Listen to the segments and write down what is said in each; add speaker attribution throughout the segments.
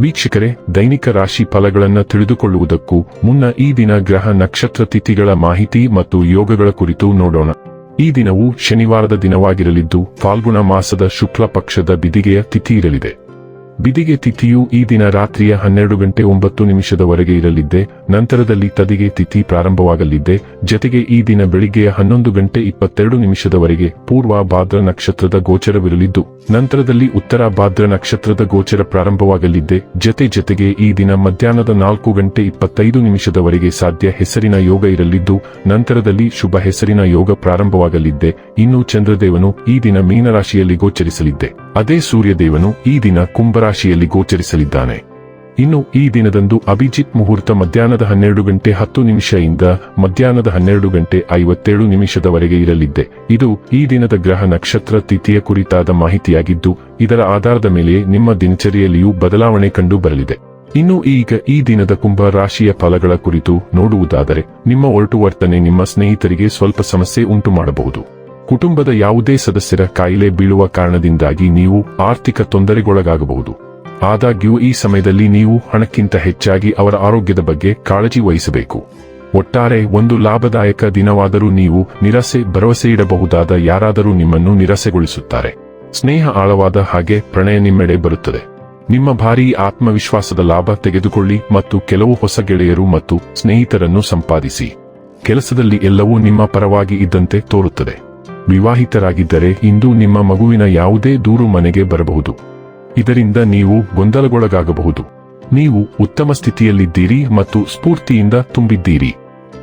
Speaker 1: ವೀಕ್ಷಕರೇ, ದೈನಿಕ ರಾಶಿ ಫಲಗಳನ್ನು ತಿಳಿದುಕೊಳ್ಳುವುದಕ್ಕೂ ಮುನ್ನ ಈ ದಿನ ಗ್ರಹ ನಕ್ಷತ್ರ ತಿಥಿಗಳ ಮಾಹಿತಿ ಮತ್ತು ಯೋಗಗಳ ಕುರಿತು ನೋಡೋಣ. ಈ ದಿನವು ಶನಿವಾರದ ದಿನವಾಗಿರಲಿದ್ದು, ಫಾಲ್ಗುಣ ಮಾಸದ ಶುಕ್ಲ ಪಕ್ಷದ ಬಿದಿಗೆಯ ತಿಥಿ ಇರಲಿದೆ. ಬಿದಿಗೆ ತಿಥಿಯು ಈ ದಿನ ರಾತ್ರಿಯ ಹನ್ನೆರಡು ಗಂಟೆ ಒಂಬತ್ತು ನಿಮಿಷದವರೆಗೆ ಇರಲಿದ್ದೆ, ನಂತರದಲ್ಲಿ ತದಿಗೆ ತಿಥಿ ಪ್ರಾರಂಭವಾಗಲಿದ್ದೆ, ಜತೆಗೆ ಈ ದಿನ ಬೆಳಿಗ್ಗೆಯ ಹನ್ನೊಂದು ಗಂಟೆ ಇಪ್ಪತ್ತೆರಡು ನಿಮಿಷದವರೆಗೆ ಪೂರ್ವ ಭಾದ್ರ ನಕ್ಷತ್ರದ ಗೋಚರವಿರಲಿದ್ದು, ನಂತರದಲ್ಲಿ ಉತ್ತರ ಭಾದ್ರ ನಕ್ಷತ್ರದ ಗೋಚರ ಪ್ರಾರಂಭವಾಗಲಿದ್ದೆ, ಜತೆ ಜತೆಗೆ ಈ ದಿನ ಮಧ್ಯಾಹ್ನದ ನಾಲ್ಕು ಗಂಟೆ ಇಪ್ಪತ್ತೈದು ನಿಮಿಷದವರೆಗೆ ಸಾಧ್ಯ ಹೆಸರಿನ ಯೋಗ ಇರಲಿದ್ದು, ನಂತರದಲ್ಲಿ ಶುಭ ಹೆಸರಿನ ಯೋಗ ಪ್ರಾರಂಭವಾಗಲಿದ್ದೆ, ಇನ್ನು ಚಂದ್ರದೇವನು ಈ ದಿನ ಮೀನರಾಶಿಯಲ್ಲಿ ಗೋಚರಿಸಲಿದ್ದೆ. ಅದೇ ಸೂರ್ಯದೇವನು ಈ ದಿನ ಕುಂಭರಾಶಿಯಲ್ಲಿ ಗೋಚರಿಸಲಿದ್ದಾನೆ. ಇನ್ನು ಈ ದಿನದಂದು ಅಭಿಜಿತ್ ಮುಹೂರ್ತ ಮಧ್ಯಾಹ್ನದ ಹನ್ನೆರಡು ಗಂಟೆ ಹತ್ತು ನಿಮಿಷದಿಂದ ಮಧ್ಯಾಹ್ನದ ಹನ್ನೆರಡು ಗಂಟೆ ಐವತ್ತೇಳು ನಿಮಿಷದವರೆಗೆ ಇರಲಿದ್ದೆ. ಇದು ಈ ದಿನದ ಗ್ರಹ ನಕ್ಷತ್ರ ತಿಥಿಯ ಕುರಿತಾದ ಮಾಹಿತಿಯಾಗಿದ್ದು, ಇದರ ಆಧಾರದ ಮೇಲೆ ನಿಮ್ಮ ದಿನಚರಿಯಲ್ಲಿಯೂ ಬದಲಾವಣೆ ಕಂಡು ಬರಲಿದೆ. ಇನ್ನು ಈಗ ಈ ದಿನದ ಕುಂಭ ರಾಶಿಯ ಫಲಗಳ ಕುರಿತು ನೋಡುವುದಾದರೆ, ನಿಮ್ಮ ಒರಟು ವರ್ತನೆ ನಿಮ್ಮ ಸ್ನೇಹಿತರಿಗೆ ಸ್ವಲ್ಪ ಸಮಸ್ಯೆ ಉಂಟು ಮಾಡಬಹುದು ಕುಟುಂಬದ ಯಾವುದೇ ಸದಸ್ಯರ ಕಾಯಿಲೆ ಬೀಳುವ ಕಾರಣದಿಂದಾಗಿ ನೀವು ಆರ್ಥಿಕ ತೊಂದರೆಗೊಳಗಾಗಬಹುದು. ಆದಾಗ್ಯೂ ಈ ಸಮಯದಲ್ಲಿ ನೀವು ಹಣಕ್ಕಿಂತ ಹೆಚ್ಚಾಗಿ ಅವರ ಆರೋಗ್ಯದ ಬಗ್ಗೆ ಕಾಳಜಿ ವಹಿಸಬೇಕು. ಒಟ್ಟಾರೆ ಒಂದು ಲಾಭದಾಯಕ ದಿನವಾದರೂ ನೀವು ನಿರಾಸೆ ಭರವಸೆ ಇಡಬಹುದಾದ ಯಾರಾದರೂ ನಿಮ್ಮನ್ನು ನಿರಾಸೆಗೊಳಿಸುತ್ತಾರೆ. ಸ್ನೇಹ ಆಳವಾದ ಹಾಗೆ ಪ್ರಣಯ ನಿಮ್ಮೆಡೆ ಬರುತ್ತದೆ. ನಿಮ್ಮ ಭಾರೀ ಆತ್ಮವಿಶ್ವಾಸದ ಲಾಭ ತೆಗೆದುಕೊಳ್ಳಿ ಮತ್ತು ಕೆಲವು ಹೊಸ ಗೆಳೆಯರು ಮತ್ತು ಸ್ನೇಹಿತರನ್ನು ಸಂಪಾದಿಸಿ. ಕೆಲಸದಲ್ಲಿ ಎಲ್ಲವೂ ನಿಮ್ಮ ಪರವಾಗಿ ಇದ್ದಂತೆ ತೋರುತ್ತದೆ. ವಿವಾಹಿತರಾಗಿದ್ದರೆ ಇಂದು ನಿಮ್ಮ ಮಗುವಿನ ಯಾವುದೇ ದೂರು ಮನೆಗೆ ಬರಬಹುದು. ಇದರಿಂದ ನೀವು ಗೊಂದಲಗೊಳಗಾಗಬಹುದು. ನೀವು ಉತ್ತಮ ಸ್ಥಿತಿಯಲ್ಲಿದ್ದೀರಿ ಮತ್ತು ಸ್ಫೂರ್ತಿಯಿಂದ ತುಂಬಿದ್ದೀರಿ.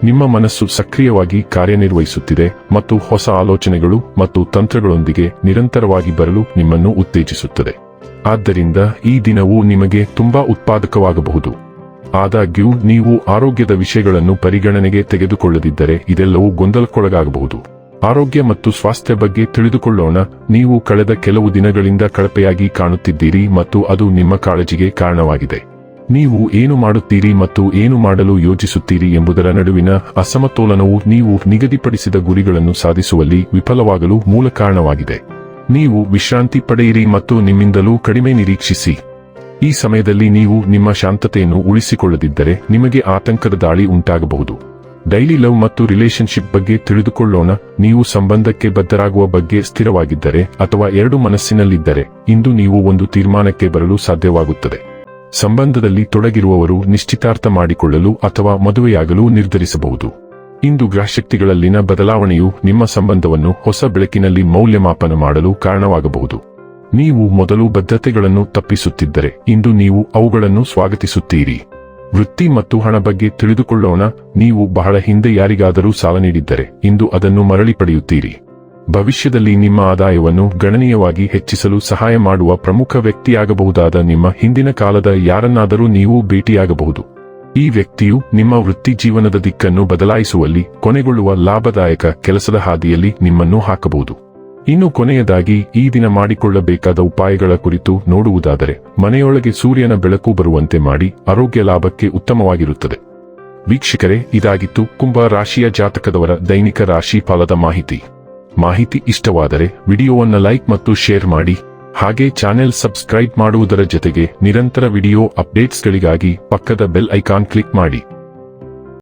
Speaker 1: ನಿಮ್ಮ ಮನಸ್ಸು ಸಕ್ರಿಯವಾಗಿ ಕಾರ್ಯನಿರ್ವಹಿಸುತ್ತಿದೆ ಮತ್ತು ಹೊಸ ಆಲೋಚನೆಗಳು ಮತ್ತು ತಂತ್ರಗಳೊಂದಿಗೆ ನಿರಂತರವಾಗಿ ಬರಲು ನಿಮ್ಮನ್ನು ಉತ್ತೇಜಿಸುತ್ತದೆ. ಆದ್ದರಿಂದ ಈ ದಿನವು ನಿಮಗೆ ತುಂಬಾ ಉತ್ಪಾದಕವಾಗಬಹುದು. ಆದಾಗ್ಯೂ, ನೀವು ಆರೋಗ್ಯದ ವಿಷಯಗಳನ್ನು ಪರಿಗಣನೆಗೆ ತೆಗೆದುಕೊಳ್ಳದಿದ್ದರೆ ಇದೆಲ್ಲವೂ ಗೊಂದಲಕ್ಕೊಳಗಾಗಬಹುದು. ಆರೋಗ್ಯ ಮತ್ತು ಸ್ವಾಸ್ಥ್ಯ ಬಗ್ಗೆ ತಿಳಿದುಕೊಳ್ಳೋಣ. ನೀವು ಕಳೆದ ಕೆಲವು ದಿನಗಳಿಂದ ಕಳಪೆಯಾಗಿ ಕಾಣುತ್ತಿದ್ದೀರಿ ಮತ್ತು ಅದು ನಿಮ್ಮ ಕಾಳಜಿಗೆ ಕಾರಣವಾಗಿದೆ. ನೀವು ಏನು ಮಾಡುತ್ತೀರಿ ಮತ್ತು ಏನು ಮಾಡಲು ಯೋಜಿಸುತ್ತೀರಿ ಎಂಬುದರ ನಡುವಿನ ಅಸಮತೋಲನವು ನೀವು ನಿಗದಿಪಡಿಸಿದ ಗುರಿಗಳನ್ನು ಸಾಧಿಸುವಲ್ಲಿ ವಿಫಲವಾಗಲು ಮೂಲ ಕಾರಣವಾಗಿದೆ. ನೀವು ವಿಶ್ರಾಂತಿ ಪಡೆಯಿರಿ ಮತ್ತು ನಿಮ್ಮಿಂದಲೂ ಕಡಿಮೆ ನಿರೀಕ್ಷಿಸಿ. ಈ ಸಮಯದಲ್ಲಿ ನೀವು ನಿಮ್ಮ ಶಾಂತತೆಯನ್ನು ಉಳಿಸಿಕೊಳ್ಳದಿದ್ದರೆ ನಿಮಗೆ ಆತಂಕದ ದಾಳಿ ಉಂಟಾಗಬಹುದು. ಡೈಲಿ ಲವ್ ಮತ್ತು ರಿಲೇಶನ್ಶಿಪ್ ಬಗ್ಗೆ ತಿಳಿದುಕೊಳ್ಳೋಣ. ನೀವು ಸಂಬಂಧಕ್ಕೆ ಬದ್ಧರಾಗುವ ಬಗ್ಗೆ ಸ್ಥಿರವಾಗಿದ್ದರೆ ಅಥವಾ ಎರಡು ಮನಸ್ಸಿನಲ್ಲಿದ್ದರೆ, ಇಂದು ನೀವು ಒಂದು ತೀರ್ಮಾನಕ್ಕೆ ಬರಲು ಸಾಧ್ಯವಾಗುತ್ತದೆ. ಸಂಬಂಧದಲ್ಲಿ ತೊಡಗಿರುವವರು ನಿಶ್ಚಿತಾರ್ಥ ಮಾಡಿಕೊಳ್ಳಲು ಅಥವಾ ಮದುವೆಯಾಗಲು ನಿರ್ಧರಿಸಬಹುದು. ಇಂದು ಗ್ರಹಶಕ್ತಿಗಳಲ್ಲಿನ ಬದಲಾವಣೆಯು ನಿಮ್ಮ ಸಂಬಂಧವನ್ನು ಹೊಸ ಬೆಳಕಿನಲ್ಲಿ ಮೌಲ್ಯಮಾಪನ ಮಾಡಲು ಕಾರಣವಾಗಬಹುದು. ನೀವು ಮೊದಲು ಬದ್ಧತೆಗಳನ್ನು ತಪ್ಪಿಸುತ್ತಿದ್ದರೆ, ಇಂದು ನೀವು ಅವುಗಳನ್ನು ಸ್ವಾಗತಿಸುತ್ತೀರಿ. ವೃತ್ತಿ ಮತ್ತು ಹಣ ಬಗ್ಗೆ ತಿಳಿದುಕೊಳ್ಳೋಣ. ನೀವು ಬಹಳ ಹಿಂದೆ ಯಾರಿಗಾದರೂ ಸಾಲ ನೀಡಿದ್ದರೆ ಇಂದು ಅದನ್ನು ಮರಳಿ ಪಡೆಯುತ್ತೀರಿ. ಭವಿಷ್ಯದಲ್ಲಿ ನಿಮ್ಮ ಆದಾಯವನ್ನು ಗಣನೀಯವಾಗಿ ಹೆಚ್ಚಿಸಲು ಸಹಾಯ ಮಾಡುವ ಪ್ರಮುಖ ವ್ಯಕ್ತಿಯಾಗಬಹುದಾದ ನಿಮ್ಮ ಹಿಂದಿನ ಕಾಲದ ಯಾರನ್ನಾದರೂ ನೀವು ಭೇಟಿಯಾಗಬಹುದು. ಈ ವ್ಯಕ್ತಿಯು ನಿಮ್ಮ ವೃತ್ತಿ ಜೀವನದ ದಿಕ್ಕನ್ನು ಬದಲಾಯಿಸುವಲ್ಲಿ ಕೊನೆಗೊಳ್ಳುವ ಲಾಭದಾಯಕ ಕೆಲಸದ ಹಾದಿಯಲ್ಲಿ ನಿಮ್ಮನ್ನು ಹಾಕಬಹುದು. ಇನ್ನು ಕೊನೆಯದಾಗಿ ಈ ದಿನ ಮಾಡಿಕೊಳ್ಳಬೇಕಾದ ಉಪಾಯಗಳ ಕುರಿತು ನೋಡುವುದಾದರೆ, ಮನೆಯೊಳಗೆ ಸೂರ್ಯನ ಬೆಳಕು ಬರುವಂತೆ ಮಾಡಿ ಆರೋಗ್ಯ ಲಾಭಕ್ಕೆ ಉತ್ತಮವಾಗಿರುತ್ತದೆ. ವೀಕ್ಷಕರೇ, ಇದಾಗಿತ್ತು ಕುಂಭ ರಾಶಿಯ ಜಾತಕದವರ ದೈನಿಕ ರಾಶಿ ಫಲದ ಮಾಹಿತಿ. ಮಾಹಿತಿ ಇಷ್ಟವಾದರೆ ವಿಡಿಯೋವನ್ನು ಲೈಕ್ ಮತ್ತು ಶೇರ್ ಮಾಡಿ, ಹಾಗೆ ಚಾನೆಲ್ ಸಬ್ಸ್ಕ್ರೈಬ್ ಮಾಡುವುದರ ಜೊತೆಗೆ ನಿರಂತರ ವಿಡಿಯೋ ಅಪ್ಡೇಟ್ಸ್ಗಳಿಗಾಗಿ ಪಕ್ಕದ ಬೆಲ್ ಐಕಾನ್ ಕ್ಲಿಕ್ ಮಾಡಿ.